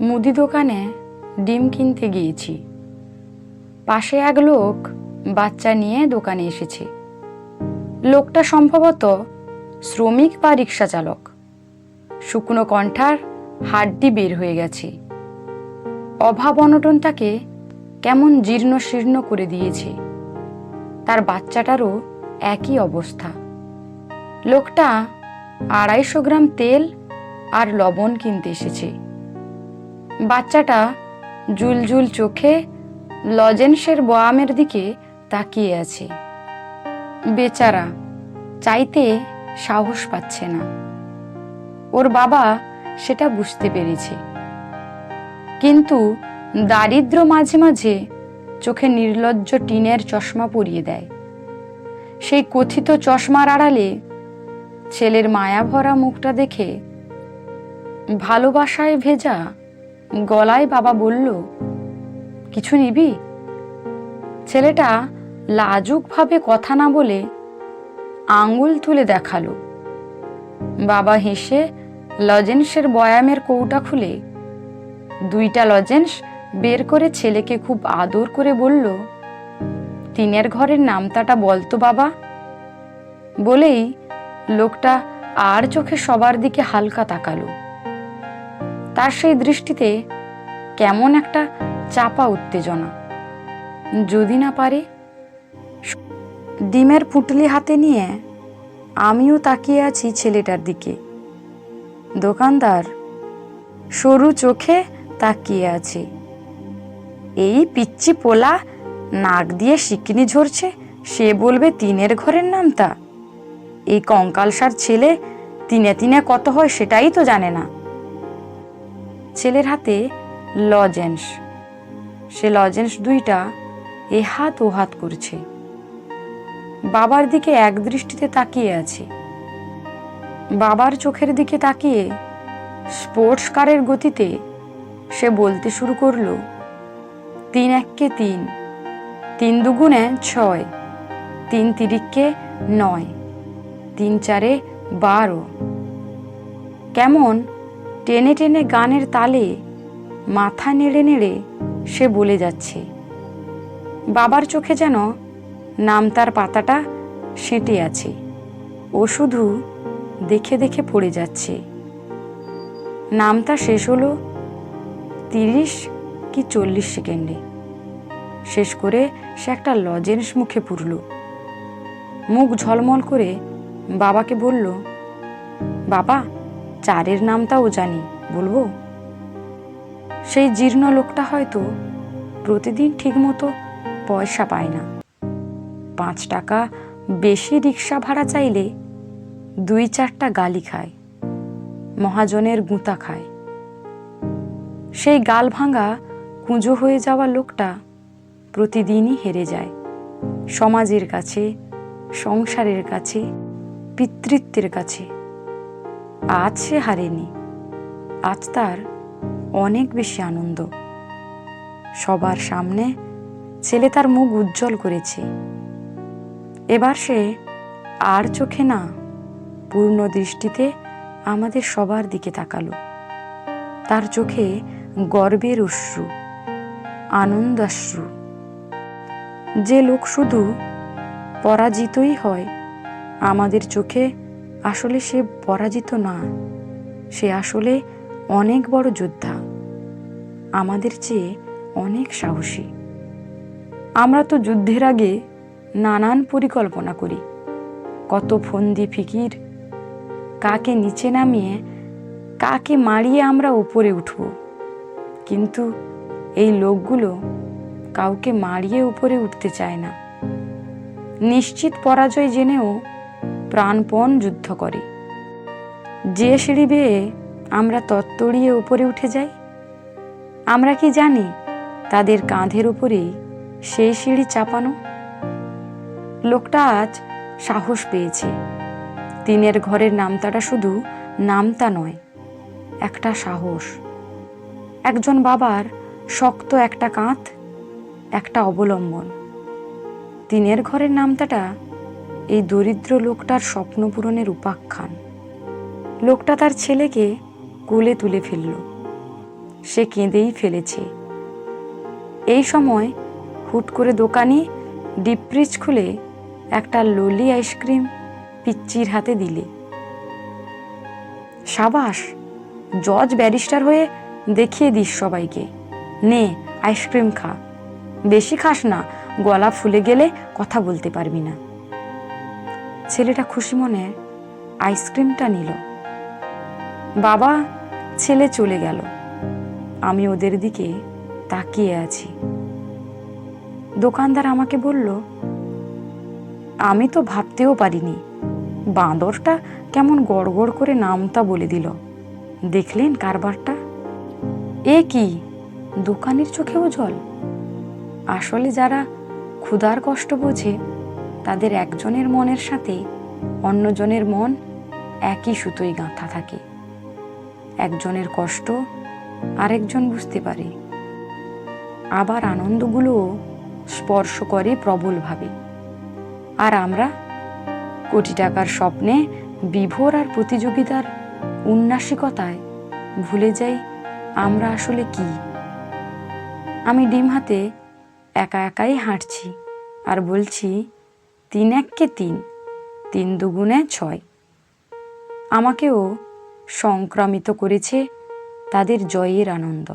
মুদি দোকানে ডিম কিনতে গিয়েছি। পাশে এক লোক বাচ্চা নিয়ে দোকানে এসেছে। লোকটা সম্ভবত শ্রমিক বা রিক্সা চালক শুকনো কণ্ঠার হাড্ডি বের হয়ে গেছে। অভাব অনটন তাকে কেমন জীর্ণ শীর্ণ করে দিয়েছে। তার বাচ্চাটারও একই অবস্থা। লোকটা আড়াইশো গ্রাম তেল আর লবণ কিনতে এসেছে। বাচ্চাটা জুলজুল চোখে লজেন্সের বয়ামের দিকে তাকিয়ে আছে। বেচারা চাইতে সাহস পাচ্ছে না। ওর বাবা সেটা বুঝতে পেরেছে। কিন্তু দারিদ্র মাঝে মাঝে চোখে নির্লজ্জ টিনের চশমা পরিয়ে দেয়। সেই কথিত চশমার আড়ালে ছেলের মায়া ভরা মুখটা দেখে ভালোবাসায় ভেজা গলায় বাবা বলল, কিছু নিবি? ছেলেটা লাজুকভাবে কথা না বলে আঙ্গুল তুলে দেখাল। বাবা হেসে লজেন্সের বয়ামের কৌটা খুলে দুইটা লজেন্স বের করে ছেলেকে খুব আদর করে বলল তিনের ঘরের নামতাটা বলতো বাবা। বলেই লোকটা আর চোখে সবার দিকে হালকা তাকালো। তার সেই দৃষ্টিতে কেমন একটা চাপা উত্তেজনা। যদি না পারে, ডিমের পুটলি হাতে নিয়ে আমিও তাকিয়ে আছি ছেলেটার দিকে। দোকানদার সরু চোখে তাকিয়ে আছে। এই পিচ্চি পোলা নাক দিয়ে শিকিনি ঝরছে, সে বলবে তিনের ঘরের নাম তা এই কঙ্কালসার ছেলে তিনে তিনে কত হয় সেটাই তো জানে না। ছেলের হাতে লজেন্স। সে লজেন্স দুইটা এ হাত ও হাত করছে। বাবার দিকে এক দৃষ্টিতে তাকিয়ে আছে। বাবার চোখের দিকে তাকিয়ে স্পোর্টস কারের গতিতে সে বলতে শুরু করল, তিন এককে তিন তিন দুগুণে ছয়, তিন তিরিককে নয়, তিন চারে বারো। কেমন টেনে টেনে গানের তালে মাথা নেড়ে নেড়ে সে বলে যাচ্ছে। বাবার চোখে যেন নামতার পাতাটা সেঁটে আছে। ও শুধু দেখে দেখে পড়ে যাচ্ছে। নামতা শেষ হলো তিরিশ কি চল্লিশ সেকেন্ডে। শেষ করে সে একটা লজেন্স মুখে পুরল মুখ ঝলমল করে বাবাকে বলল, বাবা চারের নামটাও জানি, বলব? সেই জীর্ণ লোকটা হয়তো প্রতিদিন ঠিকমতো পয়সা পায় না। পাঁচ টাকা বেশি রিক্সা ভাড়া চাইলে দুই চারটা গালি খায়, মহাজনের গুঁতা খায়। সেই গাল ভাঙা কুঁজো হয়ে যাওয়া লোকটা প্রতিদিনই হেরে যায়, সমাজের কাছে, সংসারের কাছে, পিতৃত্বের কাছে। আজ সে হারেনি। আজ তার অনেক বেশি আনন্দ। সবার সামনে ছেলে তার মুখ উজ্জ্বল করেছে। এবার সে আর চোখে না, পূর্ণ দৃষ্টিতে আমাদের সবার দিকে তাকালো। তার চোখে গর্বের অশ্রু, আনন্দাশ্রু। যে লোক শুধু পরাজিতই হয়, আমাদের চোখে আসলে সে পরাজিত না। সে আসলে অনেক বড় যোদ্ধা। আমাদের চেয়ে অনেক সাহসী। আমরা তো যুদ্ধের আগে নানান পরিকল্পনা করি। কত ফন্দি ফিকির, কাকে নিচে নামিয়ে, কাকে মারিয়ে আমরা উপরে উঠব। কিন্তু এই লোকগুলো কাউকে মারিয়ে উপরে উঠতে চায় না। নিশ্চিত পরাজয় জেনেও প্রাণপণ যুদ্ধ করে। যে সিঁড়ি বেয়ে আমরা তত্তড়িয়ে উপরে উঠে যাই, আমরা কি জানি তাদের কাঁধের উপরেই সেই সিঁড়ি চাপানো? লোকটা আজ সাহস পেয়েছে। তিনের ঘরের নামতাটা শুধু নামতা নয়, একটা সাহস। একজন বাবার শক্ত একটা কাঁধ, একটা অবলম্বন। তিনের ঘরের নামতাটা এই দরিদ্র লোকটার স্বপ্ন পূরণের উপাখ্যান। লোকটা তার ছেলেকে কোলে তুলে ফেলল। সে কেঁদেই ফেলেছে। এই সময় হুট করে দোকানি ডিপ ফ্রিজ খুলে একটা ললি আইসক্রিম পিচ্চির হাতে দিলে। সাবাস, জজ ব্যারিস্টার হয়ে দেখিয়ে দিস সবাইকে। নে, আইসক্রিম খা। বেশি খাস না, গলা ফুলে গেলে কথা বলতে পারবি না। ছেলেটা খুশি মনে আইসক্রিমটা নিল। বাবা, ছেলে চলে গেল। আমি ওদের দিকে তাকিয়ে আছি। দোকানদার আমাকে বলল, আমি তো ভাবতেও পারিনি। বাঁদরটা কেমন গড়গড় করে নামটা বলে দিল। দেখলেন কারবারটা? এ কি? দোকানের চোখেও জল? আসলে যারা ক্ষুধার কষ্ট বোঝে তাদের একজনের মনের সাথে অন্যজনের মন একই সুতোয় গাঁথা থাকে। একজনের কষ্ট আরেকজন বুঝতে পারে। আবার আনন্দগুলোও স্পর্শ করে প্রবলভাবে। আর আমরা কোটি টাকার স্বপ্নে বিভোর আর প্রতিযোগিতার উন্নাসিকতায় ভুলে যাই আমরা আসলে কি? আমি ডিম হাতে একা একাই হাঁটছি আর বলছি তিন এককে তিন তিন দুগুণে ছয়। আমাকেও সংক্রামিত করেছে তাদের জয়ের আনন্দ।